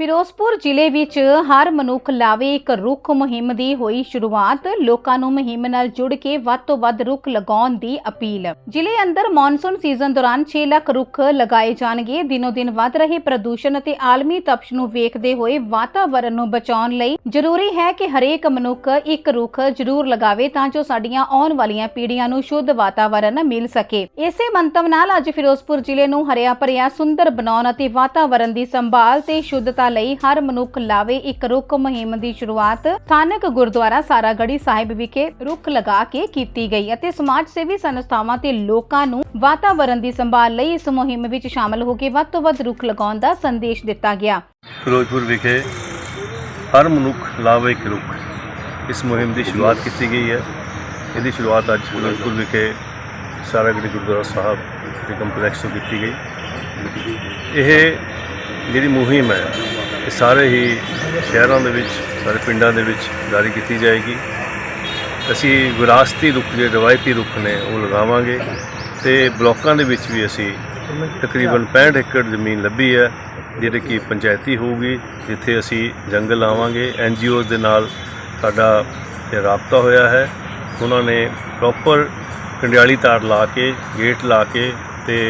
ਫਿਰੋਜ਼ਪੁਰ ਜ਼ਿਲ੍ਹੇ ਵਿੱਚ ਹਰ ਮਨੁੱਖ ਲਾਵੇ ਇੱਕ ਰੁੱਖ ਮੁਹਿੰਮ ਦੀ ਹੋਈ ਸ਼ੁਰੂਆਤ। ਲੋਕਾਂ ਨੂੰ ਮੁਹਿੰਮ ਨਾਲ ਜੁੜ ਕੇ ਵੱਧ ਤੋਂ ਵੱਧ ਰੁੱਖ ਲਗਾਉਣ ਦੀ ਅਪੀਲ। ਜ਼ਿਲ੍ਹੇ ਅੰਦਰ ਮੌਨਸੂਨ ਸੀਜ਼ਨ ਦੌਰਾਨ 6 ਲੱਖ ਰੁੱਖ ਲਗਾਏ ਜਾਣਗੇ। ਦਿਨੋ ਦਿਨ ਵੱਧ ਰਹੇ ਪ੍ਰਦੂਸ਼ਣ ਅਤੇ ਆਲਮੀ ਤਪਸ਼ ਨੂੰ ਵੇਖਦੇ ਹੋਏ ਵਾਤਾਵਰਣ ਨੂੰ ਬਚਾਉਣ ਲਈ ਜ਼ਰੂਰੀ ਹੈ ਕਿ ਹਰੇਕ ਮਨੁੱਖ ਇੱਕ ਰੁੱਖ ਜ਼ਰੂਰ ਲਗਾਵੇ ਤਾਂ ਜੋ ਸਾਡੀਆਂ ਆਉਣ ਵਾਲੀਆਂ ਪੀੜ੍ਹੀਆਂ ਨੂੰ ਸ਼ੁੱਧ ਵਾਤਾਵਰਣ ਮਿਲ ਸਕੇ। ਇਸੇ ਮੰਤਵ ਨਾਲ ਅੱਜ ਫਿਰੋਜ਼ਪੁਰ ਜ਼ਿਲ੍ਹੇ ਨੂੰ ਹਰਿਆ ਭਰਿਆ, ਸੁੰਦਰ ਬਣਾਉਣ ਅਤੇ ਵਾਤਾਵਰਣ ਦੀ ਸੰਭਾਲ ਤੇ ਸ਼ੁੱਧਤਾ ਲਈ ਹਰ ਮਨੁੱਖ ਲਾਵੇ ਇੱਕ ਰੁੱਖ ਮੁਹਿੰਮ ਦੀ ਸ਼ੁਰੂਆਤ। ਸਥਾਨਕ ਗੁਰਦੁਆਰਾ ਸਾਰਾਗੜੀ ਸਾਹਿਬ ਵਿਖੇ ਰੁੱਖ ਲਗਾ ਕੇ ਕੀਤੀ ਗਈ ਅਤੇ ਸਮਾਜ ਸੇਵੀ ਸੰਸਥਾਵਾਂ ਤੇ ਲੋਕਾਂ ਨੂੰ ਵਾਤਾਵਰਣ ਦੀ ਸੰਭਾਲ ਲਈ ਇਸ ਮੁਹਿੰਮ ਵਿੱਚ ਸ਼ਾਮਲ ਹੋ ਕੇ ਵੱਧ ਤੋਂ ਵੱਧ ਰੁੱਖ ਲਗਾਉਣ ਦਾ ਸੰਦੇਸ਼ ਦਿੱਤਾ ਗਿਆ। ਫਿਰੋਜ਼ਪੁਰ ਵਿਖੇ ਹਰ ਮਨੁੱਖ ਲਾਵੇ ਇੱਕ ਰੁੱਖ। ਇਸ ਮੁਹਿੰਮ ਦੀ ਸ਼ੁਰੂਆਤ ਕੀਤੀ ਗਈ ਹੈ। ਇਹਦੀ ਸ਼ੁਰੂਆਤ ਅੱਜ ਫਿਰੋਜ਼ਪੁਰ ਵਿਖੇ ਸਾਰਾਗੜੀ ਗੁਰਦੁਆਰਾ ਸਾਹਿਬ ਦੇ ਕੰਪਲੈਕਸ ਤੋਂ ਕੀਤੀ ਗਈ। ਇਹ ਜਿਹੜੀ ਮੁਹਿੰਮ ਹੈ ਇਹ ਸਾਰੇ ਹੀ ਸ਼ਹਿਰਾਂ ਦੇ ਵਿੱਚ, ਸਾਰੇ ਪਿੰਡਾਂ ਦੇ ਵਿੱਚ ਜਾਰੀ ਕੀਤੀ ਜਾਏਗੀ। ਅਸੀਂ ਵਿਰਾਸਤੀ ਰੁੱਖ ਜਿਹੜੇ ਰਵਾਇਤੀ ਰੁੱਖ ਨੇ ਉਹ ਲਗਾਵਾਂਗੇ ਤੇ ਬਲਾਕਾਂ ਦੇ ਵਿੱਚ ਵੀ ਅਸੀਂ ਤਕਰੀਬਨ 65 ਏਕੜ ਜ਼ਮੀਨ ਲੱਭੀ ਹੈ, ਜਿਹੜੇ ਕਿ ਪੰਚਾਇਤੀ ਹੋਊਗੀ, ਜਿੱਥੇ ਅਸੀਂ ਜੰਗਲ ਲਾਵਾਂਗੇ। ਐਨਜੀਓਜ਼ ਦੇ ਨਾਲ ਸਾਡਾ ਇਹ ਰਾਬਤਾ ਹੋਇਆ ਹੈ। ਉਹਨਾਂ ਨੇ ਪ੍ਰੋਪਰ ਕੰਡਿਆਲੀ ਤਾਰ ਲਾ ਕੇ ਗੇਟ ਲਾ ਕੇ ਤੇ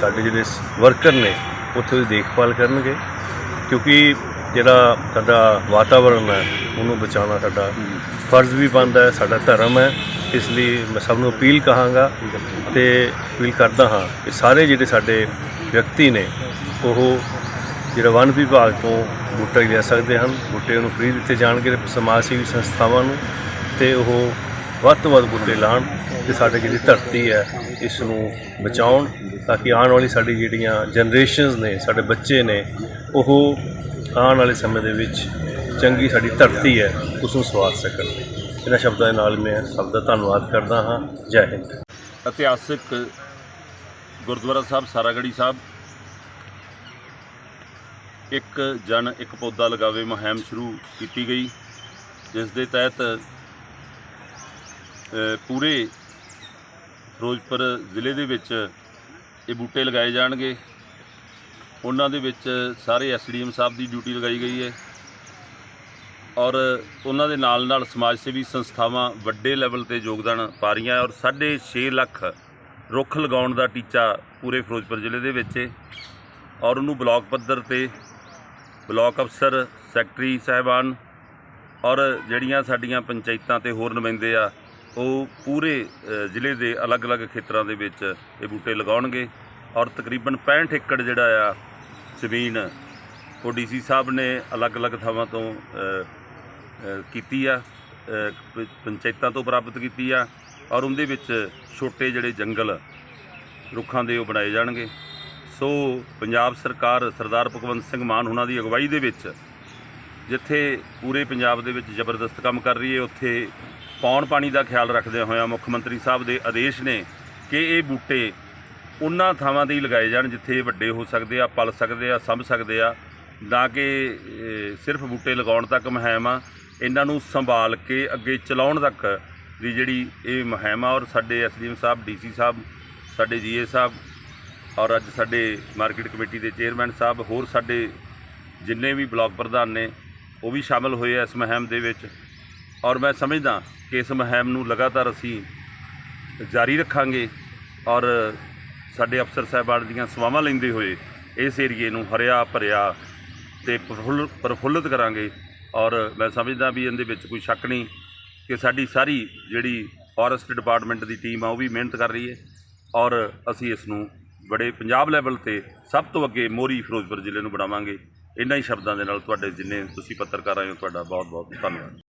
ਸਾਡੇ ਜਿਹੜੇ ਵਰਕਰ ਨੇ, ਉੱਥੇ ਦੀ ਦੇਖਭਾਲ ਕਰਨਗੇ। ਕਿਉਂਕਿ ਜਿਹੜਾ ਸਾਡਾ ਵਾਤਾਵਰਣ ਹੈ, ਉਹਨੂੰ ਬਚਾਉਣਾ ਸਾਡਾ ਫਰਜ਼ ਵੀ ਬਣਦਾ ਹੈ, ਸਾਡਾ ਧਰਮ ਹੈ। ਇਸ ਲਈ ਮੈਂ ਸਭ ਨੂੰ ਅਪੀਲ ਕਹਾਂਗਾ ਤੇ ਅਪੀਲ ਕਰਦਾ ਹਾਂ ਕਿ ਸਾਰੇ ਜਿਹੜੇ ਸਾਡੇ ਵਿਅਕਤੀ ਨੇ, ਉਹ ਜਿਹੜਾ ਵਨ ਵਿਭਾਗ ਤੋਂ ਬੂਟੇ ਲੈ ਸਕਦੇ ਹਨ, ਬੂਟੇ ਉਹਨੂੰ ਫ੍ਰੀ ਦਿੱਤੇ ਜਾਣਗੇ ਸਮਾਜ ਸੇਵੀ ਸੰਸਥਾਵਾਂ ਨੂੰ ਤੇ ਉਹ ਵੱਧ ਤੋਂ ਵੱਧ ਬੂਟੇ ਲਾਉਣ। ਤੇ ਸਾਡੇ ਜਿਹੜੀ ਧਰਤੀ ਹੈ ਇਸ ਨੂੰ ਬਚਾਉਣ ਤਾਂ ਕਿ ਆਉਣ ਵਾਲੀ ਸਾਡੀ ਜਿਹੜੀਆਂ ਜਨਰੇਸ਼ਨਸ ਨੇ, ਸਾਡੇ ਬੱਚੇ ਨੇ, ਉਹ ਆਉਣ ਵਾਲੇ ਸਮੇਂ ਦੇ ਵਿੱਚ ਚੰਗੀ ਸਾਡੀ ਧਰਤੀ ਹੈ ਉਸ ਨੂੰ ਸਵਾਰ ਸਕਣ। ਇਹਨਾਂ ਸ਼ਬਦਾਂ ਦੇ ਨਾਲ ਮੈਂ ਸਭ ਦਾ ਧੰਨਵਾਦ ਕਰਦਾ ਹਾਂ। ਜੈ ਹਿੰਦ। ਇਤਿਹਾਸਿਕ ਗੁਰਦੁਆਰਾ ਸਾਹਿਬ, ਸਾਰਾਗੜੀ ਸਾਹਿਬ। ਇੱਕ ਜਨ, ਇੱਕ ਪੌਦਾ ਲਗਾਵੇ ਮੁਹਿੰਮ ਸ਼ੁਰੂ ਕੀਤੀ ਗਈ, ਜਿਸ ਦੇ ਤਹਿਤ ਪੂਰੇ ਫਿਰੋਜ਼ਪੁਰ ਜ਼ਿਲ੍ਹੇ ਦੇ ਵਿੱਚ ਇਹ ਬੂਟੇ ਲਗਾਏ ਜਾਣਗੇ। ਉਹਨਾਂ ਦੇ ਵਿੱਚ ਸਾਰੇ ਐਸਡੀਐਮ ਸਾਹਿਬ ਦੀ ਡਿਊਟੀ ਲਗਾਈ ਗਈ ਹੈ ਔਰ ਉਹਨਾਂ ਦੇ ਨਾਲ ਨਾਲ ਸਮਾਜ ਸੇਵੀ ਸੰਸਥਾਵਾਂ ਵੱਡੇ ਲੈਵਲ ਤੇ ਯੋਗਦਾਨ ਪਾ ਰਹੀਆਂ ਔਰ 6.5 ਲੱਖ ਰੁੱਖ ਲਗਾਉਣ ਦਾ ਟੀਚਾ ਪੂਰੇ ਫਿਰੋਜ਼ਪੁਰ ਜ਼ਿਲ੍ਹੇ ਦੇ ਵਿੱਚ ਹੈ ਔਰ ਉਹਨੂੰ ਬਲਾਕ ਪੱਧਰ ਤੇ ਬਲਾਕ ਅਫਸਰ, ਸੈਕਟਰੀ ਸਾਹਿਬਾਨ ਔਰ ਜਿਹੜੀਆਂ ਸਾਡੀਆਂ ਪੰਚਾਇਤਾਂ ਤੇ ਹੋਰ ਨੁਮਾਇੰਦੇ ਆ ਉਹ ਪੂਰੇ ਜ਼ਿਲ੍ਹੇ ਦੇ ਅਲੱਗ-ਅਲੱਗ ਖੇਤਰਾਂ ਦੇ ਵਿੱਚ ਇਹ ਬੂਟੇ ਲਗਾਉਣਗੇ ਔਰ ਤਕਰੀਬਨ 65 ਏਕੜ ਜਿਹੜਾ ਆ ਜ਼ਮੀਨ ਉਹ ਡੀਸੀ ਸਾਹਿਬ ਨੇ ਅਲੱਗ-ਅਲੱਗ ਥਾਵਾਂ ਤੋਂ ਕੀਤੀ ਆ ਪੰਚਾਇਤਾਂ ਤੋਂ ਪ੍ਰਾਪਤ ਕੀਤੀ ਆ ਔਰ ਉਹਦੇ ਵਿੱਚ ਛੋਟੇ ਜਿਹੜੇ ਜੰਗਲ ਰੁੱਖਾਂ ਦੇ ਉਹ ਬਣਾਏ ਜਾਣਗੇ। ਸੋ ਪੰਜਾਬ ਸਰਕਾਰ ਸਰਦਾਰ ਭਗਵੰਤ ਸਿੰਘ ਮਾਨ ਉਹਨਾਂ ਦੀ ਅਗਵਾਈ ਦੇ ਵਿੱਚ ਜਿੱਥੇ ਪੂਰੇ ਪੰਜਾਬ ਦੇ ਵਿੱਚ ਜ਼ਬਰਦਸਤ ਕੰਮ ਕਰ ਰਹੀ ਹੈ, ਉੱਥੇ ਪੌਣ ਪਾਣੀ ਦਾ ਖਿਆਲ ਰੱਖਦਿਆਂ ਹੋਇਆਂ ਮੁੱਖ ਮੰਤਰੀ ਸਾਹਿਬ ਦੇ ਆਦੇਸ਼ ਨੇ ਕਿ ਇਹ ਬੂਟੇ ਉਹਨਾਂ ਥਾਵਾਂ ਤੇ ਹੀ ਲਗਾਏ ਜਾਣ ਜਿੱਥੇ ਇਹ ਵੱਡੇ ਹੋ ਸਕਦੇ ਆ, ਪਲ ਸਕਦੇ ਆ, ਸੰਭ ਸਕਦੇ ਆ, ਨਾ ਕਿ ਸਿਰਫ ਬੂਟੇ ਲਗਾਉਣ ਤੱਕ ਮੁਹਿੰਮ ਆ, ਇਹਨਾਂ ਨੂੰ ਸੰਭਾਲ ਕੇ ਅੱਗੇ ਚਲਾਉਣ ਤੱਕ ਦੀ ਜਿਹੜੀ ਇਹ ਮੁਹਿੰਮ ਆ, ਔਰ ਸਾਡੇ ਐਸਡੀਐਮ ਸਾਹਿਬ, ਡੀਸੀ ਸਾਹਿਬ, ਸਾਡੇ ਜੀਏ ਸਾਹਿਬ, ਔਰ ਅੱਜ ਸਾਡੇ ਮਾਰਕੀਟ ਕਮੇਟੀ ਦੇ ਚੇਅਰਮੈਨ ਸਾਹਿਬ, ਹੋਰ ਸਾਡੇ ਜਿੰਨੇ ਵੀ ਬਲਾਕ ਪ੍ਰਧਾਨ ਨੇ, ਉਹ ਵੀ ਸ਼ਾਮਲ ਹੋਏ ਆ ਇਸ ਮੁਹਿੰਮ ਦੇ ਵਿੱਚ। ਔਰ ਮੈਂ ਸਮਝਦਾ ਇਸ ਮੁਹਿੰਮ ਨੂੰ ਲਗਾਤਾਰ ਅਸੀਂ ਜਾਰੀ ਰੱਖਾਂਗੇ ਔਰ ਸਾਡੇ ਅਫਸਰ ਸਾਹਿਬਾਨ ਦੀਆਂ ਸੇਵਾਵਾਂ ਲੈਂਦੇ ਹੋਏ ਇਸ ਏਰੀਏ ਨੂੰ ਹਰਿਆ ਭਰਿਆ ਤੇ ਪ੍ਰਫੁੱਲ ਪ੍ਰਫੁੱਲਤ ਕਰਾਂਗੇ ਔਰ ਮੈਂ ਸਮਝਦਾ ਵੀ ਇਹਦੇ ਵਿੱਚ ਕੋਈ ਸ਼ੱਕ ਨਹੀਂ ਕਿ ਸਾਡੀ ਸਾਰੀ ਜਿਹੜੀ ਫੋਰੈਸਟ ਡਿਪਾਰਟਮੈਂਟ ਦੀ ਟੀਮ ਆ ਉਹ ਵੀ ਮਿਹਨਤ ਕਰ ਰਹੀ ਹੈ ਔਰ ਅਸੀਂ ਇਸ ਨੂੰ ਬੜੇ ਪੰਜਾਬ ਲੈਵਲ ਤੇ ਸਭ ਤੋਂ ਅੱਗੇ ਮੋਰੀ ਫਿਰੋਜ਼ਪੁਰ ਜ਼ਿਲ੍ਹੇ ਨੂੰ ਬਣਾਵਾਂਗੇ। ਇਹਨਾਂ ਹੀ ਸ਼ਬਦਾਂ ਦੇ ਨਾਲ ਤੁਹਾਡੇ ਜਿੰਨੇ ਤੁਸੀਂ ਪੱਤਰਕਾਰ ਆਏ ਹੋ, ਤੁਹਾਡਾ ਬਹੁਤ ਬਹੁਤ ਧੰਨਵਾਦ।